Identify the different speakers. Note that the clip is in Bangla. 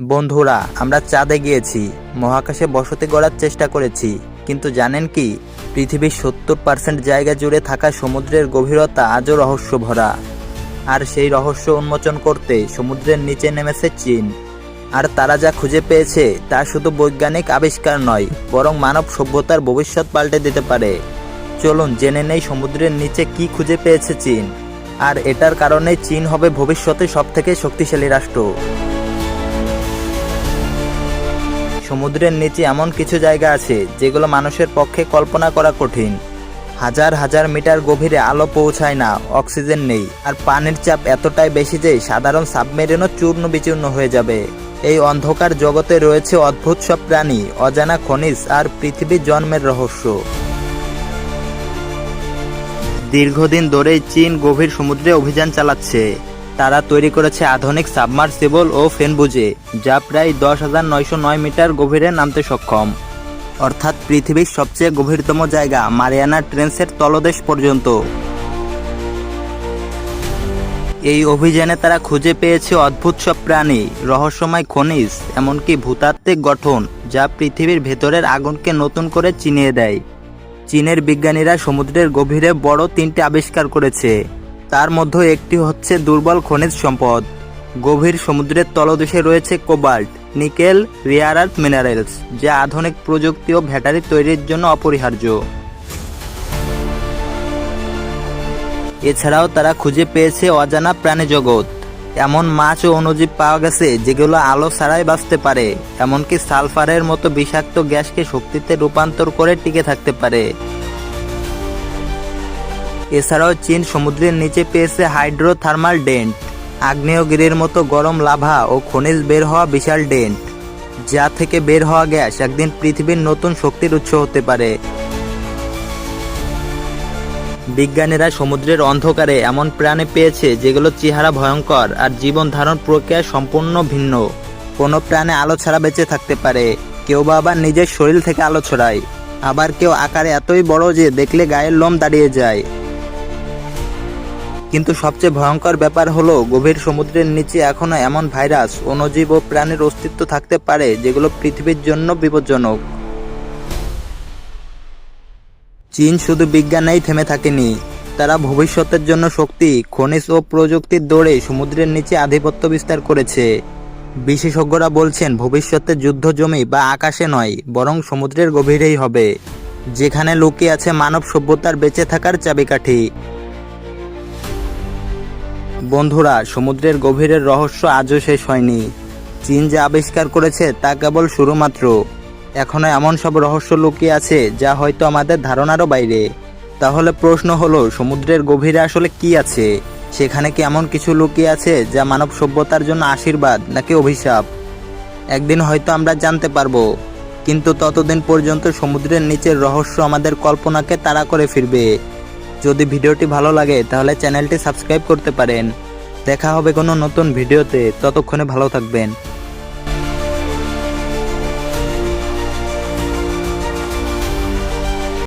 Speaker 1: বন্ধুরা, আমরা চাঁদে গিয়েছি, মহাকাশে বসতি গড়ার চেষ্টা করেছি, কিন্তু জানেন কি, পৃথিবীর সত্তর পার্সেন্ট জায়গা জুড়ে থাকা সমুদ্রের গভীরতা আজও রহস্য ভরা আর সেই রহস্য উন্মোচন করতে সমুদ্রের নিচে নেমেছে চীন। আর তারা যা খুঁজে পেয়েছে, তা শুধু বৈজ্ঞানিক আবিষ্কার নয়, বরং মানব সভ্যতার ভবিষ্যৎ পাল্টে দিতে পারে। চলুন জেনে নেই সমুদ্রের নিচে কি খুঁজে পেয়েছে চীন। আর এটার কারণে চীন হবে ভবিষ্যতে সবথেকে শক্তিশালী রাষ্ট্র। সমুদ্রের নিচে এমন কিছু জায়গা আছে যেগুলো মানুষের পক্ষে কল্পনা করা কঠিন। হাজার হাজার মিটার গভীরে আলো পৌঁছায় না, অক্সিজেন নেই, আর পানির চাপ এতটাই বেশি যে সাধারণ সাবমেরিনও চূর্ণ বিচূর্ণ হয়ে যাবে। এই অন্ধকার জগতে রয়েছে অদ্ভুত সব প্রাণী, অজানা খনিজ আর পৃথিবীর জন্মের রহস্য। দীর্ঘদিন ধরেই চীন গভীর সমুদ্রে অভিযান চালাচ্ছে। তারা তৈরি করেছে আধুনিক সাবমার্সিবল ও ফেনবুজে, যা প্রায় দশ হাজার নয়শো নয় মিটার গভীরে নামতে সক্ষম। অর্থাৎ পৃথিবীর সবচেয়ে গভীরতম জায়গা, মারিয়ানা ট্রেন্সের তলদেশ পর্যন্ত। এই অভিযানে তারা খুঁজে পেয়েছে অদ্ভুত সব প্রাণী, রহস্যময় খনিজ, এমনকি ভূতাত্ত্বিক গঠন, যা পৃথিবীর ভেতরের আগুনকে নতুন করে চিনিয়ে দেয়। চীনের বিজ্ঞানীরা সমুদ্রের গভীরে বড় তিনটি আবিষ্কার করেছে। তার মধ্যে একটি হচ্ছে দুর্বল খনিজ সম্পদ। গভীর সমুদ্রের তলদেশে রয়েছে cobalt, nickel, rare earth minerals, যা আধুনিক প্রযুক্তি ও ব্যাটারি তৈরির জন্য অপরিহার্য। এছাড়াও তারা খুঁজে পেয়েছে অজানা প্রাণী জগৎ। এমন মাছ ও অণুজীব পাওয়া গেছে, যেগুলো আলো ছাড়াই বাঁচতে পারে, এমনকি সালফারের মতো বিষাক্ত গ্যাসকে শক্তিতে রূপান্তর করে টিকে থাকতে পারে। এছাড়াও চীন সমুদ্রের নিচে পেয়েছে হাইড্রোথার্মাল ডেন্ট, আগ্নেয়গিরির মতো গরম লাভা ও খনিজ বের হওয়া বিশাল ডেন্ট, যা থেকে বের হওয়া গ্যাস একদিন পৃথিবীর নতুন শক্তির উৎস হতে পারে। বিজ্ঞানীরা সমুদ্রের অন্ধকারে এমন প্রাণী পেয়েছে যেগুলো চেহারা ভয়ঙ্কর আর জীবন ধারণ প্রক্রিয়া সম্পূর্ণ ভিন্ন। কোনো প্রাণী আলো ছাড়া বেঁচে থাকতে পারে, কেউ বা আবার নিজের শরীর থেকে আলো ছড়ায়। আবার কেউ আকারে এতই বড় যে দেখলে গায়ের লোম দাঁড়িয়ে যায়। কিন্তু সবচেয়ে ভয়ঙ্কর ব্যাপার হলো, গভীর সমুদ্রের নিচে এখনও এমন ভাইরাস, অণুজীব ও প্রাণীর অস্তিত্ব থাকতে পারে, যেগুলো পৃথিবীর জন্য বিপজ্জনক। চীন শুধু বিজ্ঞানেই থেমে থাকেনি। তারা ভবিষ্যতের জন্য শক্তি, খনিজ ও প্রযুক্তির দৌড়ে সমুদ্রের নিচে আধিপত্য বিস্তার করেছে। বিশেষজ্ঞরা বলছেন, ভবিষ্যতে যুদ্ধ জমি বা আকাশে নয়, বরং সমুদ্রের গভীরেই হবে, যেখানে লুকিয়ে আছে মানব সভ্যতার বেঁচে থাকার চাবিকাঠি। বন্ধুরা, সমুদ্রের গভীরের রহস্য আজও শেষ হয়নি। চীন যা আবিষ্কার করেছে তা কেবল শুরু মাত্র এখনও এমন সব রহস্য লুকিয়ে আছে যা হয়তো আমাদের ধারণারও বাইরে। তাহলে প্রশ্ন হলো, সমুদ্রের গভীরে আসলে কি আছে? সেখানে কি এমন কিছু লুকিয়ে আছে যা মানব সভ্যতার জন্য আশীর্বাদ নাকি অভিশাপ? একদিন হয়তো আমরা জানতে পারব। কিন্তু ততদিন পর্যন্ত সমুদ্রের নিচের রহস্য আমাদের কল্পনাকে তাড়া করে ফিরবে। যদি ভিডিওটি ভালো লাগে, তাহলে চ্যানেলটি সাবস্ক্রাইব করতে পারেন। দেখা হবে কোনো নতুন ভিডিওতে, ততক্ষণে ভালো থাকবেন।